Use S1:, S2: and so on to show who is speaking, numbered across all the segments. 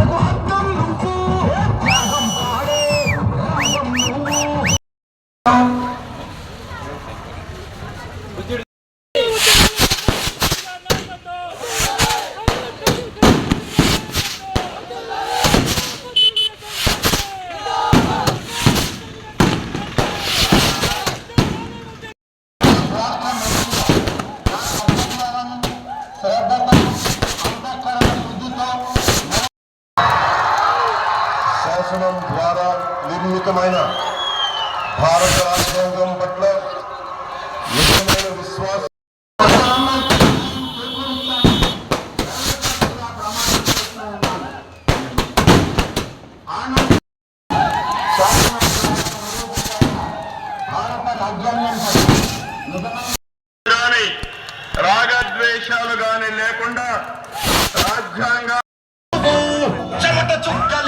S1: 我我我。శాసనం ద్వారా నిర్మితమైన భారత రాజ్యాంగం పట్ల నిజమైన విశ్వాసం.
S2: రాగద్వేషాలు గాని లేకుండా రాజ్యాంగ చెమట చుక్క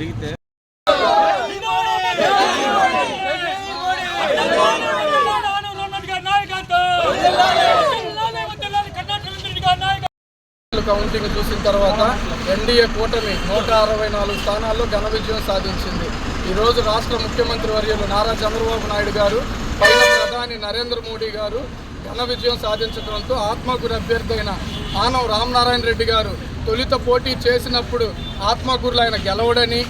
S2: జరిగితే
S3: కౌంటింగ్ చూసిన తర్వాత ఎన్డీఏ కూటమి నూట అరవై నాలుగు స్థానాల్లో ఘన విజయం సాధించింది. ఈరోజు రాష్ట్ర ముఖ్యమంత్రి వర్యులు నారా చంద్రబాబు నాయుడు గారు పైన ప్రధాని నరేంద్ర మోడీ గారు ఘన విజయం సాధించడంతో ఆత్మకూరు అభ్యర్థి అయిన రామ్ రామనారాయణ రెడ్డి గారు తొలిత పోటీ చేసినప్పుడు ఆత్మకూరులో ఆయన గెలవడని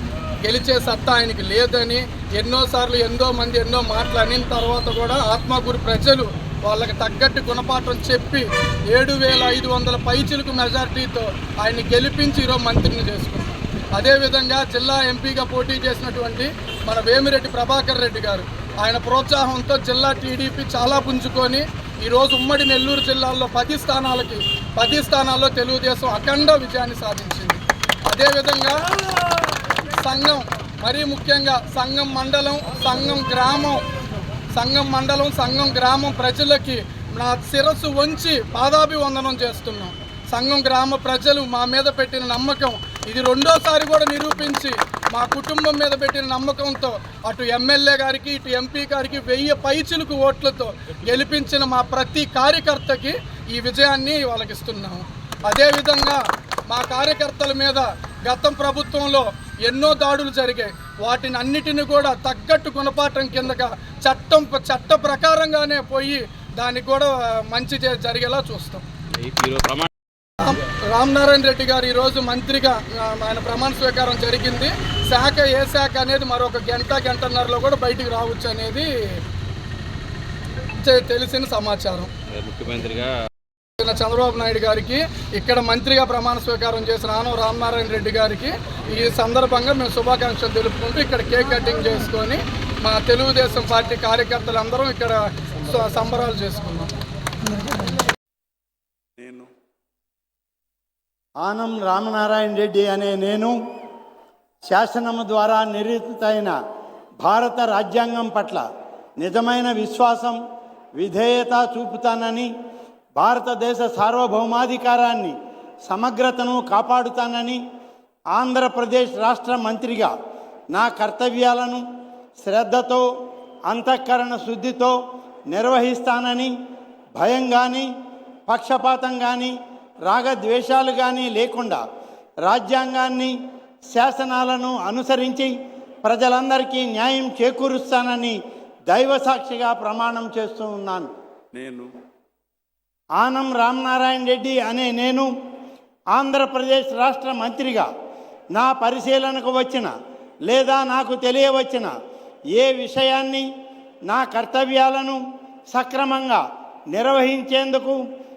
S3: గెలిచే సత్తా ఆయనకి లేదని ఎన్నోసార్లు ఎంతో మంది ఎన్నో మాటలు అనిన తర్వాత కూడా ఆత్మకూరు ప్రజలు వాళ్ళకి తగ్గట్టు గుణపాఠం చెప్పి ఏడు వేల ఐదు వందల పైచులకు మెజార్టీతో ఆయన్ని గెలిపించి ఈరోజు మంత్రిని చేసుకున్నారు. అదేవిధంగా జిల్లా ఎంపీగా పోటీ చేసినటువంటి మన వేమిరెడ్డి ప్రభాకర్ రెడ్డి గారు ఆయన ప్రోత్సాహంతో జిల్లా టీడీపీ చాలా పుంజుకొని ఈరోజు ఉమ్మడి నెల్లూరు జిల్లాల్లో పది స్థానాలకి పది స్థానాల్లో తెలుగుదేశం అఖండ విజయాన్ని సాధించింది. అదేవిధంగా సంఘం మరీ ముఖ్యంగా సంఘం మండలం సంఘం గ్రామం సంఘం మండలం సంఘం గ్రామం ప్రజలకి నా శిరస్సు వంచి పాదాభివందనం చేస్తున్నాం. సంఘం గ్రామ ప్రజలు మా మీద పెట్టిన నమ్మకం ఇది రెండోసారి కూడా నిరూపించి మా కుటుంబం మీద పెట్టిన నమ్మకంతో అటు ఎమ్మెల్యే గారికి ఇటు ఎంపీ గారికి వెయ్యి పైచులకు ఓట్లతో గెలిపించిన మా ప్రతి కార్యకర్తకి ఈ విజయాన్ని వాళ్ళకి అదేవిధంగా మా కార్యకర్తల మీద గతం ప్రభుత్వంలో ఎన్నో దాడులు జరిగాయి. వాటిని అన్నిటిని కూడా తగ్గట్టు గుణపాఠం కిందగా చట్టం చట్ట ప్రకారంగానే పోయి దానికి కూడా మంచి జరిగేలా చూస్తాం. రామనారాయణ రెడ్డి గారు ఈరోజు మంత్రిగా ఆయన ప్రమాణ స్వీకారం జరిగింది. శాఖ ఏ శాఖ అనేది మరొక గంట గంటన్నరలో కూడా బయటికి రావచ్చు అనేది తెలిసిన సమాచారం.
S4: ముఖ్యమంత్రిగా
S3: చంద్రబాబు నాయుడు గారికి ఇక్కడ మంత్రిగా ప్రమాణ స్వీకారం చేసిన ఆనవ రామనారాయణ రెడ్డి గారికి ఈ సందర్భంగా మేము శుభాకాంక్షలు తెలుపుకుంటూ ఇక్కడ కేక్ కటింగ్ చేసుకొని మా తెలుగుదేశం పార్టీ కార్యకర్తలందరం ఇక్కడ సంబరాలు చేసుకున్నాం.
S5: ఆనం రామనారాయణ రెడ్డి అనే నేను శాసనము ద్వారా నిర్మితమైన భారత రాజ్యాంగం పట్ల నిజమైన విశ్వాసం విధేయత చూపుతానని భారతదేశ సార్వభౌమాధికారాన్ని సమగ్రతను కాపాడుతానని ఆంధ్రప్రదేశ్ రాష్ట్ర మంత్రిగా నా కర్తవ్యాలను శ్రద్ధతో అంతఃకరణ శుద్ధితో నిర్వహిస్తానని భయం కానీ పక్షపాతం కానీ రాగద్వేషాలు కానీ లేకుండా రాజ్యాంగాన్ని శాసనాలను అనుసరించి ప్రజలందరికీ న్యాయం చేకూరుస్తానని దైవ సాక్షిగా ప్రమాణం చేస్తూ ఉన్నాను.
S2: నేను
S5: ఆనం రామనారాయణ రెడ్డి అనే నేను ఆంధ్రప్రదేశ్ రాష్ట్ర మంత్రిగా నా పరిశీలనకు వచ్చిన లేదా నాకు తెలియవచ్చిన ఏ విషయాన్ని నా కర్తవ్యాలను సక్రమంగా నిర్వహించేందుకు